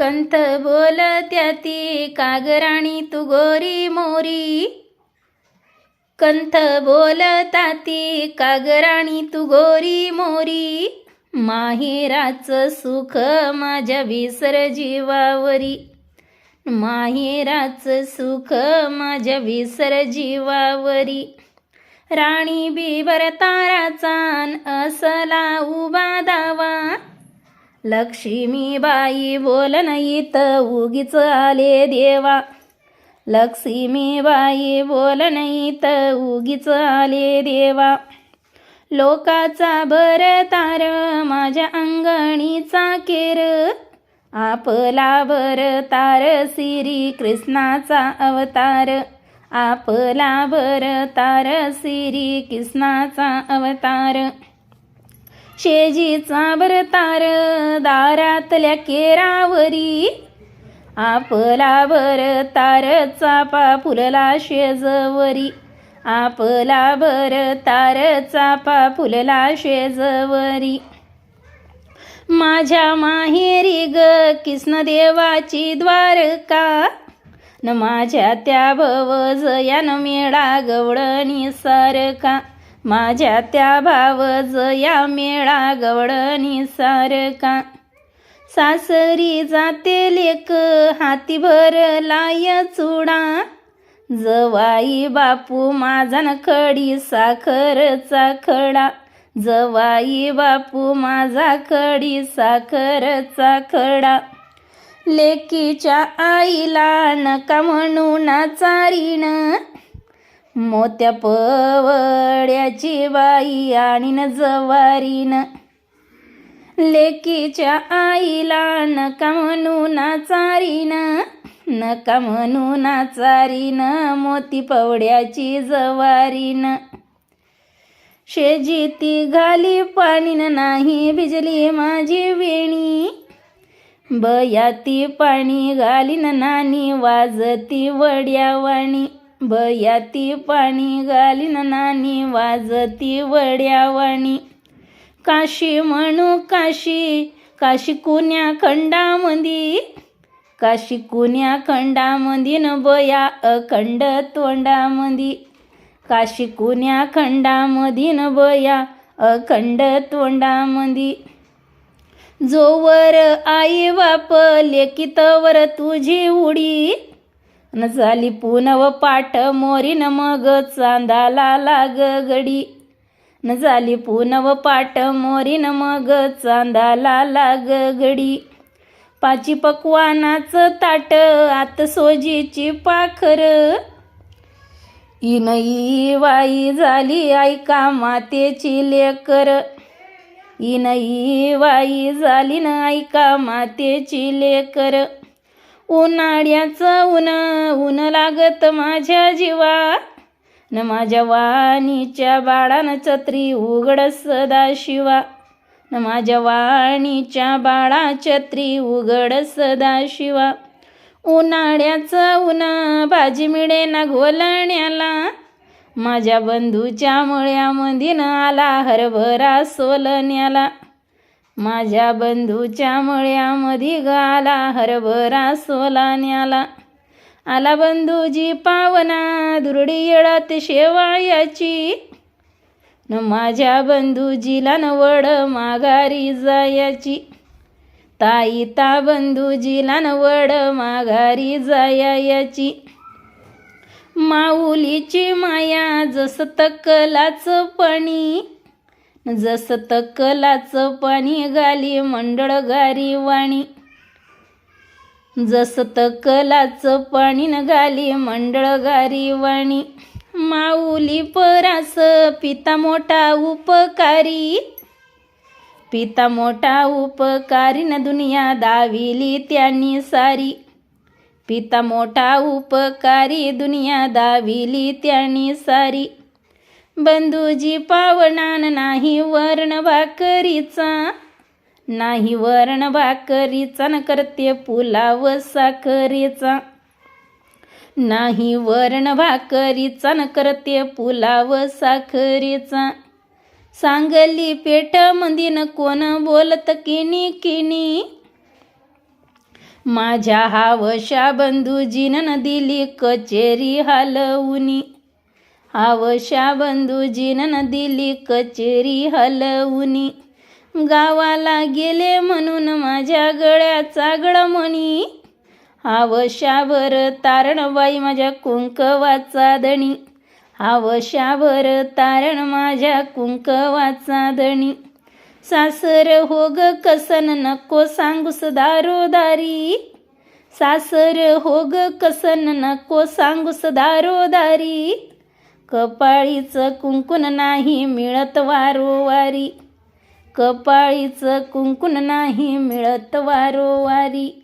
कंथ बोलत्या ती कागराणी तू गोरी मोरी. कंथ बोलता ती कागराणी तू गोरी मोरी. माहेराचं सुख माझ्या विसर जीवावरी. माहेराचं सुख माझ्या विसर जीवावरी. राणी बिबर ताराचान असला उबा दावा. लक्ष्मीबाई बोलन इथ उगीच आले देवा. लक्ष्मीबाई बोल इथ उगीच आले देवा. लोकाचा बर तार माझ्या अंगणीचा केर. आपला बर तार श्री कृष्णाचा अवतार. आपला बर तार श्री कृष्णाचा अवतार. शेजीचा भरतार दारातल्या केरावरी. आपला भर तार चापा फुलला शेजवरी. आपला भर तार चापा फुलला शेजवरी. माझ्या माहेरी ग कृष्णदेवाची द्वारका. न माझ्या त्या भवज न मेळा गवळणी सारका माझ्या त्या भावज या मेळा गवडणी सारका सासरी जाते लेक हाती भरलाय चुडा. जवाई बापू माझा न खडी साखरचा खडा. जवाई बापू माझा खडी साखरचा खडा. लेकीच्या आईला नका म्हणू नाचारीन मोत्या पवड्याची बाई आणि न जवारीन. लेकीच्या आईला नका म्हणू नाचारीन नका म्हणू नाचारीन मोती पवड्याची जवारीन. शेजी ती घाली पाणीन नाही भिजली माझी वेणी. बयाती पाणी घालीन नानी वाजती वड्यावाणी. भयाती पाणी घालीन नानी वाजती वड्यावाणी. काशी म्हणू काशी काशी कुण्या खंडामंदी? काशी कुण्या खंडामंदी न बया अखंड तोंडामंदी? काशी कुण्या खंडामधी न बया अखंड तोंडामंदी? जोवर आई बाप लेखितवर तुझी उडी न झाली पुनव पाठ मोरीन मग चांदाला लाग गडी. न झाली पुनव पाठ मोरीन मग चांदाला लाग गडी. पाची पकवानाचं ताट आत सोजीची पाखर. इनई वाई झाली ऐका मातेची लेकर. इनई वाई झाली न ऐका मातेची लेकर. उन्हाळ्याचं ऊन ऊन लागत माझ्या जीवा. न माझ्या वाणीच्या बाळानं छत्री उघड सदा शिवा. न माझ्या वाणीच्या बाळा छत्री उघड सदा शिवा. उन्हाळ्याचं ऊन भाजी मिळे ना घोलण्याला. माझ्या बंधूच्या मळ्यामधीन आला हरभरा सोलण्याला. माझ्या बंधूच्या मळ्यामध्ये गाला हरभरा सोलान्याला आला बंधूजी पावना दुरडी येळात शेवायाची. न माझ्या बंधूजीला नवड माघारी जायाची. ताई ता बंधूजीला नवड माघारी जायाची. माऊलीची माया जसं तकलाच पणी जसं तकलाचं पाणी घाली मंडळ गारी वाणी. जसं तकलाचं पाणी न घाली मंडळ गारी वाणी. माऊली परास पिता मोठा उपकारी. पिता मोठा उपकारी न दुनिया दाविली त्यांनी सारी. पिता मोठा उपकारी दुनिया दाविली त्यांनी सारी. बंधूजी पावणान नाही वर्ण भाकरीचा नाही वर्ण भाकरीचा न करते पुलाव साखरेचा. नाही वर्ण भाकरीचा न करते पुलाव साखरेचा. सांगली पेठ मंदिन कोण बोलत किनी किनी. माझ्या हावशा बंधूजीनं दिली कचेरी हलवूनी. हावशा बंधूजीनं दिली कचेरी हलवुनी. गावाला गेले म्हणून माझ्या गळ्याचा गळमणी आवशाभर तारणबाई माझ्या कुंकवाचा दणी. आवशाभर तारण माझ्या कुंकवाचा दणी. सासर हो ग कसन नको सांगूस दारोदारी. सासर हो ग कसन नको सांगूस दारोदारी. कपाळीचं कुंकुन नाही मिळत वारोवारी. कपाळीचं कुंकुन नाही मिळत वारोवारी.